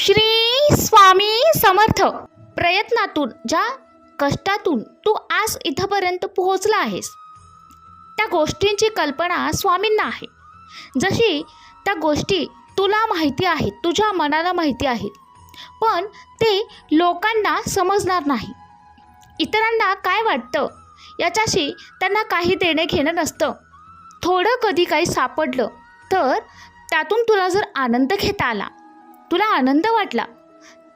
श्री स्वामी समर्थ. प्रयत्नातून ज्या कष्टातून तू आज इथंपर्यंत पोहोचला आहेस त्या गोष्टींची कल्पना स्वामींना आहे. जशी त्या गोष्टी तुला माहिती आहेत तुझ्या मनाला माहिती आहेत पण ते लोकांना समजणार नाही. इतरांना काय वाटतं याच्याशी त्यांना काही देणे घेणं नसतं. थोडं कधी काही सापडलं तर त्यातून तुला जर आनंद घेता आला तुला आनंद वाटला?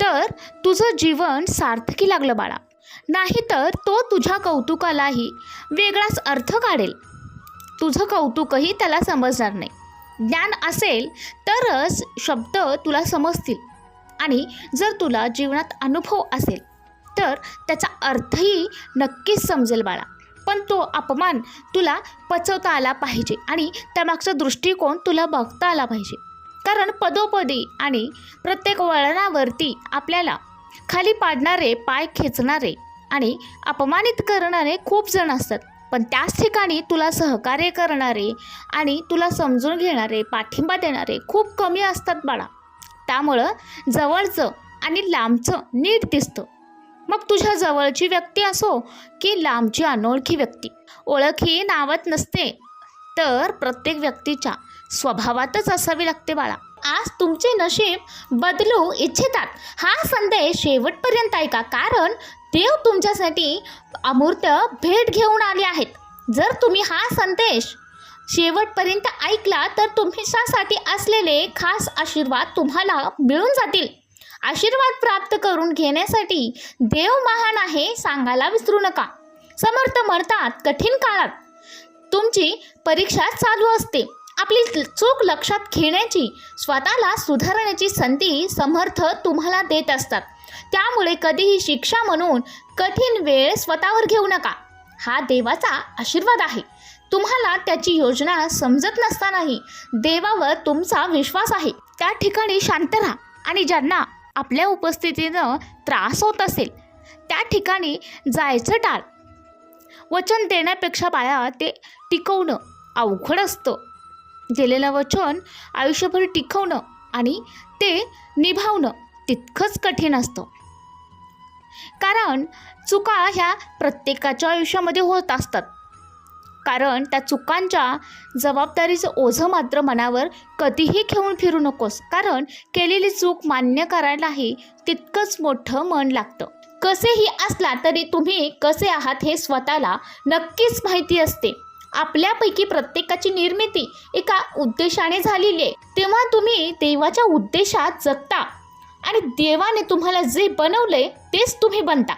तर तुझं जीवन सार्थकी लागलं बाळा. नाहीतर तो तुझ्या कौतुकालाही वेगळाच अर्थ काढेल. तुझं कौतुकही त्याला समजणार नाही. ज्ञान असेल तरच शब्द तुला समजतील. आणि जर तुला जीवनात अनुभव असेल तर त्याचा अर्थही नक्कीच समजेल बाळा. पण तो अपमान तुला पचवता आला पाहिजे आणि त्यामागचा दृष्टिकोन तुला बघता आला पाहिजे. कारण पदोपदी आणि प्रत्येक वळणावरती आपल्याला खाली पाडणारे पाय खेचणारे आणि अपमानित करणारे खूप जण असतात. पण त्याच ठिकाणी तुला सहकार्य करणारे आणि तुला समजून घेणारे पाठिंबा देणारे खूप कमी असतात बाळा. त्यामुळं जवळचं आणि लांबचं नीट दिसतं. मग तुझ्या जवळची व्यक्ती असो की लांबची अनोळखी व्यक्ती. ओळख ही नावात नसते. तर प्रत्येक व्यक्तीच्या स्वभावातच असावी लागते बाळा. आज तुमचे नशीब बदलू इच्छितात. हा संदेश शेवटपर्यंत ऐका कारण देव तुमच्यासाठी अमूर्त भेट घेऊन आले आहेत. जर तुम्ही हा संदेश शेवटपर्यंत ऐकला तर तुमच्यासाठी असलेले खास आशीर्वाद तुम्हाला मिळून जातील. आशीर्वाद प्राप्त करून घेण्यासाठी देव महान आहे सांगायला विसरू नका. समर्थ म्हणतात कठीण काळात तुमची परीक्षा चालू असते. आपली चूक लक्षात घेण्याची स्वतःला सुधारण्याची संधी समर्थ तुम्हाला देत असतात. त्यामुळे कधीही शिक्षा म्हणून कठीण वेळ स्वतःवर घेऊ नका. हा देवाचा आशीर्वाद आहे. तुम्हाला त्याची योजना समजत नसतानाही देवावर तुमचा विश्वास आहे. त्या ठिकाणी शांत राहा आणि ज्यांना आपल्या उपस्थितीनं त्रास होत असेल त्या ठिकाणी जायचं टाळ. वचन देण्यापेक्षा बाळा ते टिकवणं अवघड असतं. दिलेलं वचन आयुष्यभर टिकवणं आणि ते निभावणं तितकंच कठीण असतं. कारण चुका ह्या प्रत्येकाच्या आयुष्यामध्ये होत असतात. कारण त्या चुकांच्या जबाबदारीचं ओझं मात्र मनावर कधीही घेऊन फिरू नकोस. कारण केलेली चूक मान्य करायलाही तितकंच मोठं मन लागतं. कसेही असला तरी तुम्ही कसे आहात हे स्वतःला नक्कीच माहिती असते. आपल्यापैकी प्रत्येकाची निर्मिती एका उद्देशाने झालेली आहे. तेव्हा तुम्ही देवाच्या उद्देशात जगता आणि देवाने तुम्हाला जे बनवले तेच तुम्ही बनता.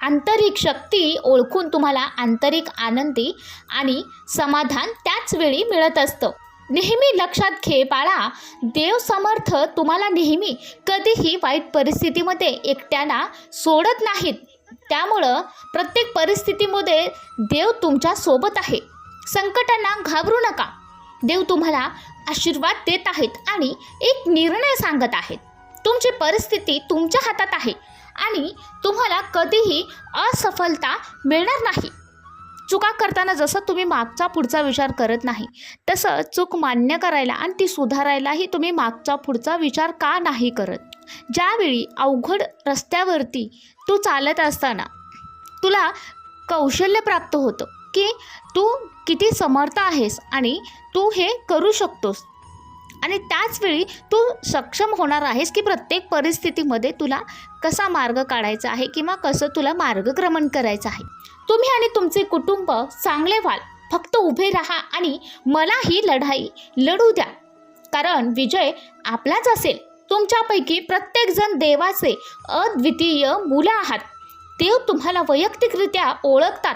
आंतरिक शक्ती ओळखून तुम्हाला आंतरिक आनंदी आणि समाधान त्याच वेळी मिळत असतं. नेहमी लक्षात घे बाळा देव समर्थ तुम्हाला नेहमी कधीही वाईट परिस्थितीमध्ये एकट्याला सोडत नाहीत. त्यामुळं प्रत्येक परिस्थितीमध्ये देव तुमच्यासोबत आहे. संकटांना घाबरू नका. देव तुम्हाला आशीर्वाद देत आहेत आणि एक निर्णय सांगत आहेत. तुमची परिस्थिती तुमच्या हातात आहे आणि तुम्हाला कधीही असफलता मिळणार नाही. चुका करताना जसं तुम्ही मागचा पुढचा विचार करत नाही तसं चूक मान्य करायला आणि ती सुधारायलाही तुम्ही मागचा पुढचा विचार का नाही करत? ज्यावेळी अवघड रस्त्यावरती तू चालत असताना तुला कौशल्य प्राप्त होतं की तू किती समर्थ आहेस आणि तू हे करू शकतोस. आणि त्याचवेळी तू सक्षम होणार आहेस की प्रत्येक परिस्थितीमध्ये तुला कसा मार्ग काढायचा आहे किंवा कसं तुला मार्गक्रमण करायचं आहे. तुम्ही आणि तुमचे कुटुंब चांगले व्हाल. फक्त उभे राहा आणि मला ही लढाई लढू द्या. कारण विजय आपलाच असेल. तुमच्यापैकी प्रत्येकजण देवाचे अद्वितीय मुलं आहात. देव तुम्हाला वैयक्तिकरित्या ओळखतात.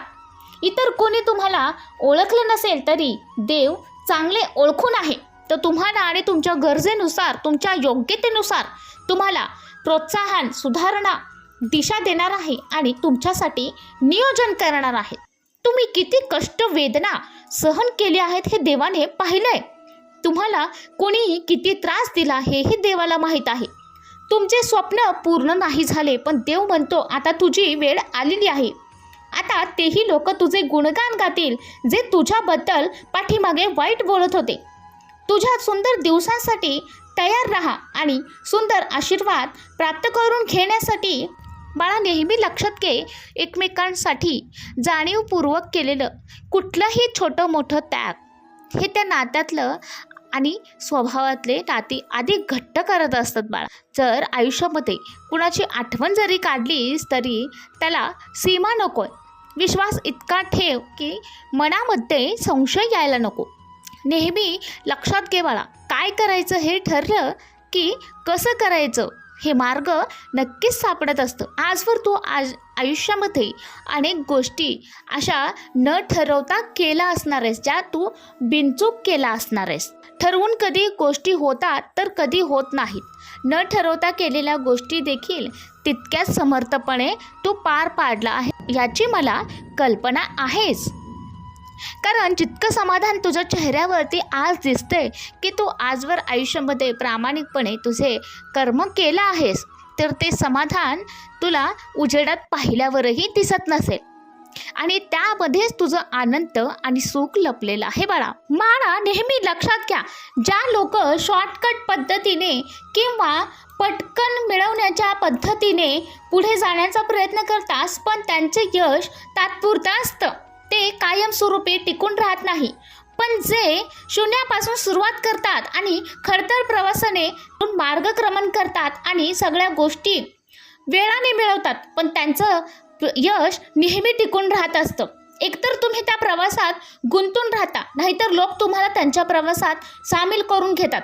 इतर कोणी तुम्हाला ओळखलं नसेल तरी देव चांगले ओळखून आहे. तर तुम्हाला आणि तुमच्या गरजेनुसार तुमच्या योग्यतेनुसार तुम्हाला प्रोत्साहन सुधारणा दिशा देणार आहे आणि तुमच्यासाठी नियोजन करणार आहे. तुम्ही किती कष्ट वेदना सहन केले आहेत हे देवाने पाहिलंय. तुम्हाला कोणीही किती त्रास दिला हेही देवाला माहीत आहे. तुमचे स्वप्न पूर्ण नाही झाले पण देव म्हणतो आता तुझी वेळ आलेली आहे. आता तेही लोक तुझे गुणगान गातील जे तुझ्याबद्दल पाठीमागे वाईट बोलत होते. तुझ्या सुंदर दिवसांसाठी तयार राहा आणि सुंदर आशीर्वाद प्राप्त करून घेण्यासाठी बाळा नेहमी लक्षात घे एकमेकांसाठी जाणीवपूर्वक केलेलं कुठलंही छोटं मोठं त्याग. हे त्या नात्यातलं आणि स्वभावातले नाती अधिक घट्ट करत असतात बाळा. जर आयुष्यामध्ये कुणाची आठवण जरी काढलीस तरी त्याला सीमा नको. विश्वास इतका ठेव की मनामध्ये संशय यायला नको. नेहमी लक्षात घे बाळा काय करायचं हे ठरलं की कसं करायचं? हे मार्ग नक्कीच सापडत असतं. आजवर तू आज आयुष्यामध्ये अनेक गोष्टी अशा न ठरवता केला असणार आहेस ज्या तू बिनचूक केला असणार आहेस. ठरवून कधी गोष्टी होतात तर कधी होत नाहीत. न ठरवता केलेल्या गोष्टी देखील तितक्याच समर्थपणे तू पार पाडला आहे याची मला कल्पना आहेच. कारण जितकं समाधान तुझ्या चेहऱ्यावरती आज दिसतंय की तू आजवर आयुष्यामध्ये प्रामाणिकपणे तुझे कर्म केलं आहेस तर ते समाधान तुला उजेडात पाहिल्यावरही दिसत नसेल. आणि त्यामध्येच तुझं आनंद आणि सुख लपलेलं आहे बाळा. बाळा नेहमी लक्षात घ्या ज्या लोक शॉर्टकट पद्धतीने किंवा पटकन मिळवण्याच्या पद्धतीने पुढे जाण्याचा प्रयत्न करतात पण त्यांचे यश तात्पुरतं असतं. ते कायमस्वरूपी टिकून राहत नाही. पण जे शून्यापासून सुरुवात करतात आणि खडतर प्रवासाने मार्गक्रमण करतात आणि सगळ्या गोष्टी वेळाने मिळवतात पण त्यांचं यश नेहमी टिकून राहत असतं. एकतर तुम्ही त्या प्रवासात गुंतून राहता नाहीतर लोक तुम्हाला त्यांच्या प्रवासात सामील करून घेतात.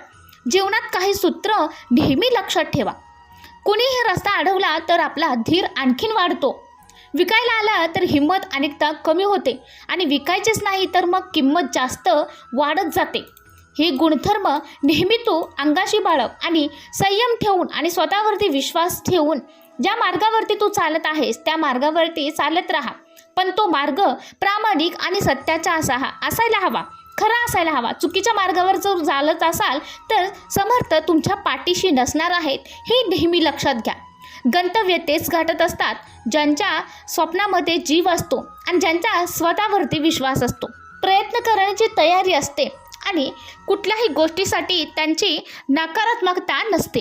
जीवनात काही सूत्र नेहमी लक्षात ठेवा. कुणीही रस्ता अडवला तर आपला धीर आणखीन वाढतो. विकायला आला तर हिंमत अनेकदा कमी होते. आणि विकायचेच नाही तर मग किंमत जास्त वाढत जाते. हे गुणधर्म नेहमी तू अंगाशी बाळग आणि संयम ठेवून आणि स्वतःवरती विश्वास ठेवून ज्या मार्गावरती तू चालत आहेस त्या मार्गावरती चालत राहा. पण तो मार्ग प्रामाणिक आणि सत्याचा असा असायला हवा. खरा असायला हवा. चुकीच्या मार्गावर जर चालत असाल तर समर्थ तुमच्या पाठीशी नसणार आहेत हे नेहमी लक्षात घ्या. गंतव्य तेच गाठत असतात ज्यांच्या स्वप्नामध्ये जीव असतो आणि ज्यांचा स्वतःवरती विश्वास असतो. प्रयत्न करण्याची तयारी असते आणि कुठल्याही गोष्टीसाठी त्यांची नकारात्मकता नसते.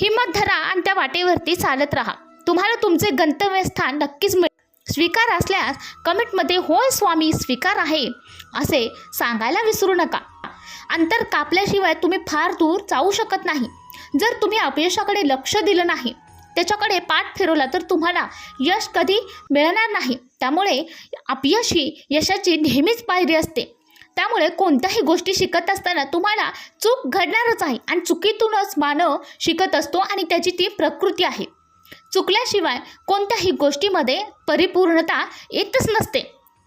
हिंमत धरा आणि त्या वाटेवरती चालत राहा. तुम्हाला तुमचे गंतव्यस्थान नक्कीच मिळेल. स्वीकार असल्यास कमेंटमध्ये होय स्वामी स्वीकार आहे असे सांगायला विसरू नका. अंतर कापल्याशिवाय तुम्ही फार दूर जाऊ शकत नाही. जर तुम्ही अपयशाकडे लक्ष दिलं नाही त्याच्याकडे पाठ फिरवला तर तुम्हाला यश कधी मिळणार नाही. त्यामुळे अपयश ही यशाची नेहमीच पायरी असते. त्यामुळे कोणत्याही गोष्टी शिकत असताना तुम्हाला चूक घडणारच आहे आणि चुकीतूनच मानव शिकत असतो आणि त्याची ती प्रकृती आहे. चुकल्याशिवाय कोणत्याही गोष्टीमध्ये परिपूर्णता येतच नसते.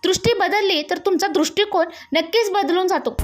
दृष्टी बदलली तर तुमचा दृष्टिकोन नक्कीच बदलून जातो.